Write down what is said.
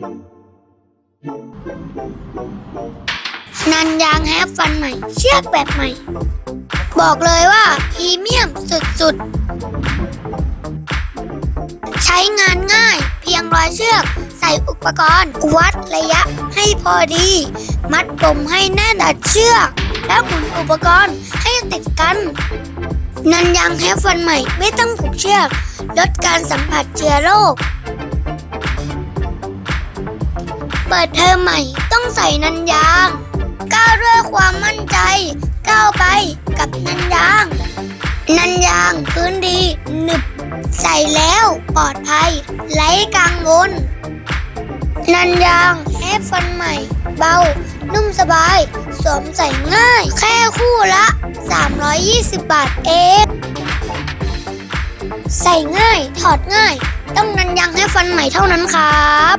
นันยางแฮฟฟันใหม่ เชือกแบบใหม่ บอกเลยว่าพรีเมียมสุดๆ ใช้งานง่ายเพียงร้อยเชือก ใส่อุปกรณ์ วัดระยะให้พอดี มัดปมให้แน่นตัดเชือก แล้วหมุนอุปกรณ์ให้ติดกัน นันยางแฮฟฟันใหม่ไม่ต้องผูกเชือก ลดการสัมผัสเชื้อโรค เปิดเทอมใหม่ต้องใส่นันยาง ก้าวด้วยความมั่นใจ ก้าวไปกับนันยาง นันยางพื้นดีหนึบ ใส่แล้วปลอดภัยไร้กังวลนันยางแฮฟฟันใหม่ เบา นุ่มสบาย สวมใส่ง่าย แค่คู่ละ 320 บาทเองใส่ง่าย ถอดง่าย ต้องนันยางให้ฟันใหม่เท่านั้นครับ